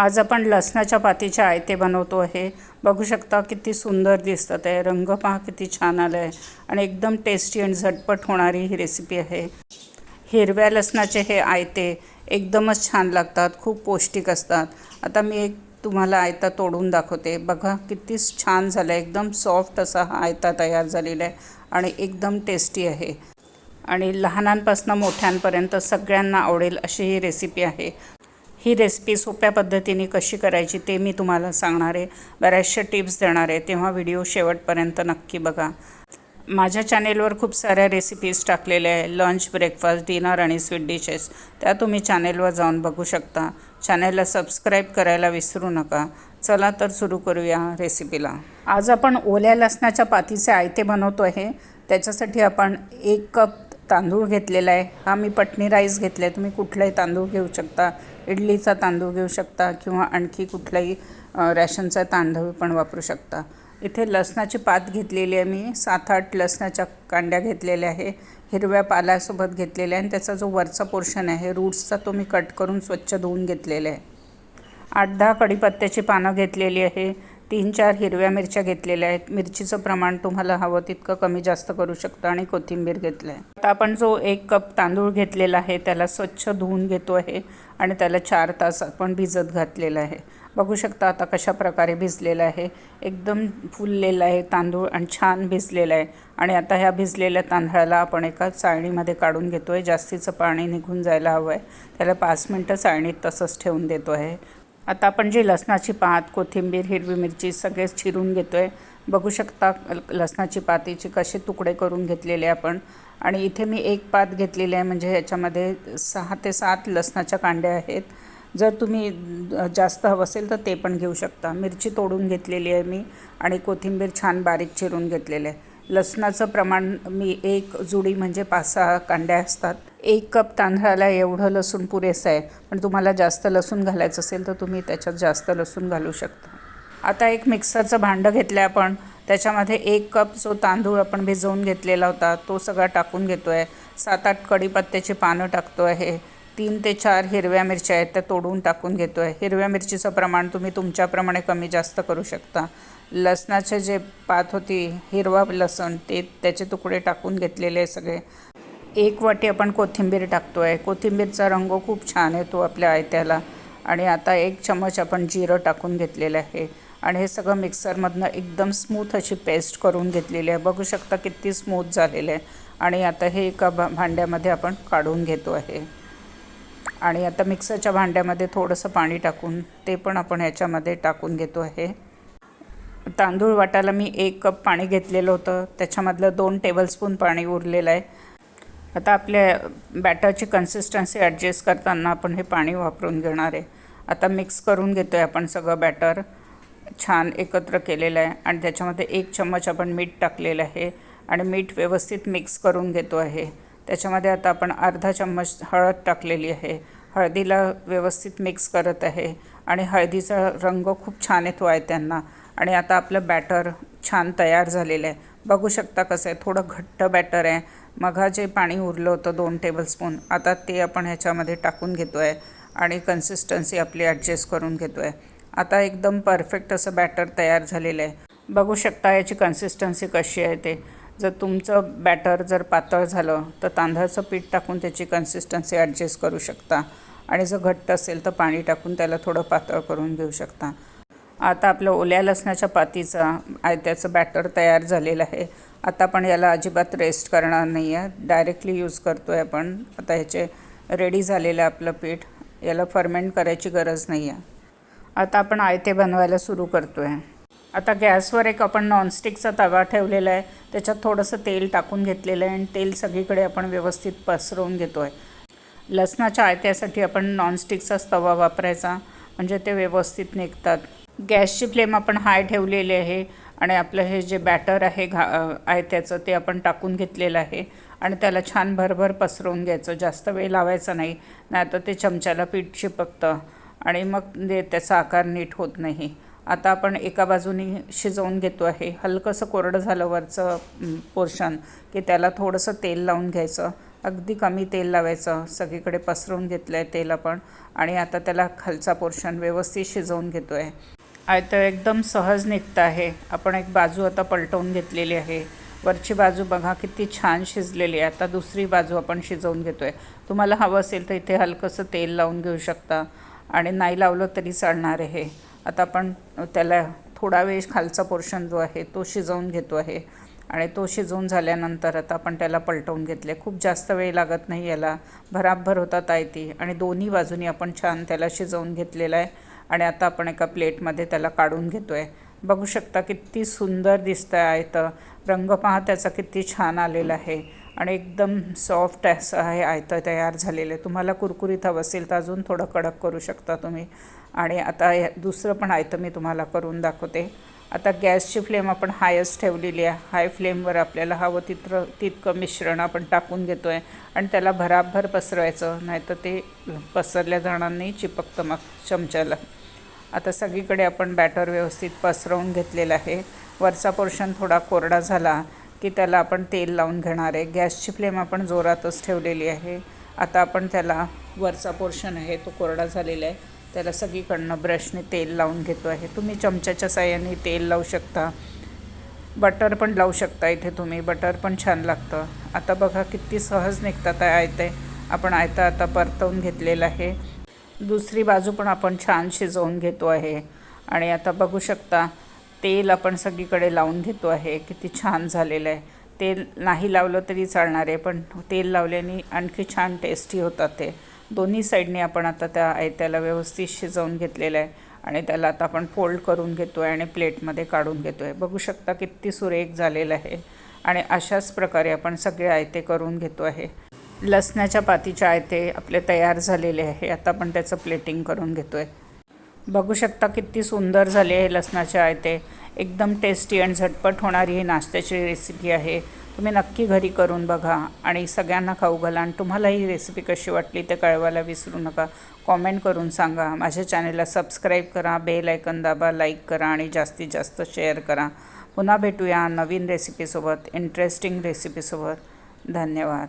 आज आपण लसणाच्या पातीचे आयते बनवतो आहे. बघू शकता किती सुंदर दिसतात आहे. रंग पहा किती छान आला आहे आणि एकदम टेस्टी आणि झटपट होणारी ही रेसिपी आहे. हिरव्या लसणाचे हे आयते एकदमच छान लागतात खूप पौष्टिक असतात. आता मी एक तुम्हाला आयता तोडून दाखवते. बघा किती छान झालं आहे एकदम सॉफ्ट असा हा आयता तयार झालेला आहे आणि एकदम टेस्टी आहे. आणि लहानांपासून मोठ्यांपर्यंत सगळ्यांना आवडेल अशी ही रेसिपी आहे. ही रेसिपी सोप्या पद्धतीने कशी करायची ते मी तुम्हाला सांगणार आहे. बऱ्याचशा टिप्स देणार आहे. तेव्हा व्हिडिओ शेवटपर्यंत नक्की बघा. माझ्या चॅनेलवर खूप साऱ्या रेसिपीज टाकलेल्या आहे. लंच ब्रेकफास्ट डिनर आणि स्वीट डिशेस त्या तुम्ही चॅनेलवर जाऊन बघू शकता. चॅनेलला सबस्क्राईब करायला विसरू नका. चला तर सुरू करूया रेसिपीला आज आपण ओल्या लसणाच्या पातीचे आयते बनवतो आहे त्याच्यासाठी आपण एक कप तांदूळ घेतलेला आहे. हा मी पटणी राईस घेतला आहे तुम्ही कुठलाही तांदूळ घेऊ शकता. इडलीचा तांदूळ घेऊ शकता किंवा आणखी कुठलाही रॅशनचा तांदूळ पण वापरू शकता. इथे लसणाची पात घेतलेली आहे मी. सात आठ लसणाच्या कांड्या घेतलेल्या आहे. हिरव्या पाल्यासोबत घेतलेल्या आहे. आणि त्याचा जो वरचा पोर्शन आहे रूट्सचा तो मी कट करून स्वच्छ धुवून घेतलेला आहे. आठ दहा कढीपत्त्याची पानं घेतलेली आहे. तीन चार हिरव्या मिरच्या घेतलेल्या आहेत. मिरचीचं प्रमाण तुम्हाला हवं तितकं कमी जास्त करू शकता आणि कोथिंबीर घेतलं आहे आता आपण जो एक कप तांदूळ घेतलेला आहे त्याला स्वच्छ धुवून घेतो आहे आणि त्याला चार तास आपण भिजत घातलेलं आहे. बघू शकता आता कशा प्रकारे भिजलेलं आहे. एकदम फुललेलं आहे तांदूळ आणि छान भिजलेलं आहे. आणि आता ह्या भिजलेल्या तांदळाला आपण एका चाळणीमध्ये काढून घेतो आहे जास्तीचं पाणी निघून जायला हवं आहे त्याला पाच मिनटं चाळणीत तसंच ठेवून देतो आहे. आता आपण जी लसणाची पात कोथिंबीर हिरवी मिरची सगळेच चिरून घेतो आहे बघू शकता लसणाची पातीचे कसे तुकडे करून घेतलेले आपण. आणि इथे मी एक पात घेतलेली आहे म्हणजे ह्याच्यामध्ये सहा ते सात लसणाच्या कांड्या आहेत. जर तुम्ही जास्त हवं असेल तर ते पण घेऊ शकता. मिरची तोडून घेतलेली आहे मी आणि कोथिंबीर छान बारीक चिरून घेतलेलं आहे. लसणाचं प्रमाण मी एक जुडी म्हणजे पाच सहा कांड्या असतात. एक कप तांदळाला एवढं लसूण पुरेसं आहे. पण तुम्हाला जास्त लसूण घालायचं असेल तर तुम्ही त्याच्यात जास्त लसूण घालू शकता. आता एक मिक्सरचं भांडं घेतलं आहे आपण. त्याच्यामध्ये एक कप जो तांदूळ आपण भिजवून घेतलेला होता तो सगळा टाकून घेतो आहे सात आठ कढीपत्त्याची पानं टाकतो आहे तीन ते चार हिरव्या मिरच्या आहेत त्या तोडून टाकून घेतो आहे हिरव्या मिरचीचं प्रमाण तुम्ही तुमच्याप्रमाणे कमी जास्त करू शकता. लसणाचे जे पात होती हिरवा लसण ते त्याचे तुकडे टाकून घेतलेले आहे सगळे. एक वाटी आपण कोथिंबीर टाकतो आहे कोथिंबीरचा रंग खूप छान येतो आपल्या आयत्याला. आणि आता एक चमच आपण जिरं टाकून घेतलेलं आहे. आणि हे सगळं मिक्सरमधनं एकदम स्मूथ अशी पेस्ट करून घेतलेली आहे. बघू शकता किती स्मूथ झालेलं आहे. आणि आता हे एका भा भांड्यामध्ये आपण काढून घेतो आहे. आणि आता मिक्सरच्या भांड्यामध्ये थोडंसं पाणी टाकून ते पण आपण ह्याच्यामध्ये टाकून घेतो आहे. तांदूळ वाटायला मी एक कप पाणी घेतलेलं होतं. त्याच्यामधलं दोन टेबलस्पून पाणी उरलेलं आहे. आता आपल्या बॅटरची कन्सिस्टन्सी ॲडजस्ट करताना आपण हे पाणी वापरून घेणार आहे. आता मिक्स करून घेतो आहे आपण सगळं बॅटर छान एकत्र केलेलं आहे आणि त्याच्यामध्ये एक चम्मच आपण मीठ टाकलेलं आहे. आणि मीठ व्यवस्थित मिक्स करून घेतो आहे. त्याच्यामध्ये आता आपण अर्धा चम्मच हळद टाकलेली आहे. हळदीला व्यवस्थित मिक्स करत आहे. आणि हळदीचा रंग खूप छान येतो आहे त्यांना. आणि आता आपलं बॅटर छान तयार झालेलं आहे. बघू शकता कसं आहे. थोडं घट्ट बॅटर आहे. मघा जे पाणी उरलं होतं दोन टेबलस्पून आता ते आपण ह्याच्यामध्ये टाकून घेतो आहे आणि कन्सिस्टन्सी आपली ॲडजस्ट करून घेतो आहे आता एकदम परफेक्ट असं बॅटर तयार झालेलं आहे. बघू शकता याची कन्सिस्टन्सी कशी आहे ते. जर तुमचं बॅटर जर पातळ झालं तर तांदळाचं पीठ टाकून त्याची कन्सिस्टन्सी ॲडजस्ट करू शकता. आणि जर घट्ट असेल तर पाणी टाकून त्याला थोडं पातळ करून घेऊ शकता. आता आपलं ओल्या लसणाच्या पातीचा आयत्याचं बॅटर तयार झालेलं आहे. आता आपण याला अजिबात रेस्ट करणार नाही आहे डायरेक्टली यूज करतो आहे आपण. आता ह्याचे रेडी झालेलं आहे आपलं पीठ याला फर्मेंट करायची गरज नाही आहे आता आपण आयते बनवायला सुरू करतो आहे आता गॅसवर एक आपण नॉनस्टिकचा तवा ठेवलेला आहे. त्याच्यात थोडंसं तेल टाकून घेतलेलं आहे आणि तेल सगळीकडे आपण व्यवस्थित पसरवून घेतो आहे लसणाच्या आयत्यासाठी आपण नॉनस्टिकचाच तवा वापरायचा म्हणजे ते व्यवस्थित निघतात. गॅसची फ्लेम आपण हाय ठेवलेली आहे आणि आपलं हे जे बॅटर आहे घा आयत्याचं ते आपण टाकून घेतलेलं आहे आणि त्याला छान भरभर पसरवून घ्यायचं. जास्त वेळ लावायचा नाही नाही तर ते चमच्याला पीठ चिपकतं आणि मग ते त्याचा आकार नीट होत नाही. आता आपण एका बाजूने शिजवून घेतो आहे. हलकंसं कोरडं झालं वरचं पोर्शन की त्याला थोडंसं तेल लावून घ्यायचं. अगदी कमी तेल लावायचं. सगळीकडे पसरवून घेतलं आहे तेल आपण आणि आता त्याला खालचा पोर्शन व्यवस्थित शिजवून घेतो आहे आता एकदम सहज निघतं आहे. आपण एक बाजू आता पलटवून घेतलेली आहे. वरची बाजू बघा किती छान शिजलेली आहे. आता दुसरी बाजू आपण शिजवून घेतो आहे तुम्हाला हवं असेल तर इथे हलकंसं तेल लावून घेऊ शकता आणि नाही लावलं तरी चालणार आहे. आता आपण त्याला थोडा वेळ खालचा पोर्शन जो आहे तो शिजवून घेतो आहे. आणि तो शिजवून झाल्यानंतर आता आपण त्याला पलटवून घेतले. खूप जास्त वेळ लागत नाही याला. भराभर होतात आयती आणि दोन्ही बाजूनी आपण छान त्याला शिजवून घेतलेला आहे. आणि आता आपण एका प्लेटमध्ये त्याला काढून घेतो आहे बघू शकता किती सुंदर दिसतं आहे तर रंग पहा त्याचा किती छान आलेला आहे. आणि एकदम सॉफ्ट असं आहे आयतं तयार झालेलं. आहे तुम्हाला कुरकुरीत हवं असेल तर अजून थोडं कडक करू शकता तुम्ही. आणि आता दुसरं पण आयतं मी तुम्हाला करून दाखवते. आता गॅसची फ्लेम आपण हायच ठेवलेली आहे. हाय फ्लेमवर आपल्याला हवं तिथं तितकं मिश्रण आपण टाकून घेतो आहे आणि त्याला भराभर पसरवायचं नाहीतर ते पसरल्या जाणार नाही चिपकतं मग चमच्याला. आता सगळीकडे आपण बॅटर व्यवस्थित पसरवून घेतलेलं आहे. वरचा पोर्शन थोडा कोरडा झाला की त्याला आपण तेल लावून घेणार आहे. गॅसची फ्लेम आपण जोरातच ठेवलेली आहे. आता आपण त्याला वरचा पोर्शन आहे तो कोरडा झालेला आहे. त्याला सगळीकडनं ब्रशने तेल लावून घेतो आहे. तुम्ही चमच्याच्या साह्याने तेल लावू शकता. बटर पण लावू शकता इथे तुम्ही. बटर पण छान लागतं. आता बघा किती सहज निघतात आहे आयते आपण आयता आता परतवून घेतलेलं आहे. दुसरी बाजू पण आपण छान शिजवून घेतो आहे. आणि आता बघू शकता तेल आपण सगळीकडे लावून घेतो आहे. किती छान झालेलं आहे. तेल नाही लावलं तरी चालणार आहे पण तेल लावल्याने आणखी छान टेस्टी होतात ते. दोन्ही साईडने आपण आता त्या आयत्याला व्यवस्थित शिजवून घेतलेलं आहे आणि त्याला आता आपण फोल्ड करून घेतो आहे आणि प्लेटमध्ये काढून घेतो आहे बघू शकता किती सुरेख झालेलं आहे आणि अशाच प्रकारे आपण सगळे आयते करून घेतो आहे. लसणाच्या पातीचे आयते आपले तयार झालेले आहे. आता आपण त्याचं प्लेटिंग करून घेतो आहे बघू शकता किती सुंदर झाली आहे लसणाच्या आयते एकदम टेस्टी आणि झटपट होणारी ही नाश्त्याची रेसिपी आहे. तुम्ही नक्की घरी करून बघा आणि सगळ्यांना खाऊ घाला आणि तुम्हाला ही रेसिपी कशी वाटली ते कळवायला विसरू नका. कॉमेंट करून सांगा. माझ्या चॅनेलला सबस्क्राईब करा बेल ऐकन दाबा लाईक करा आणि जास्तीत जास्त शेअर करा. पुन्हा भेटूया नवीन रेसिपीसोबत इंटरेस्टिंग रेसिपीसोबत धन्यवाद.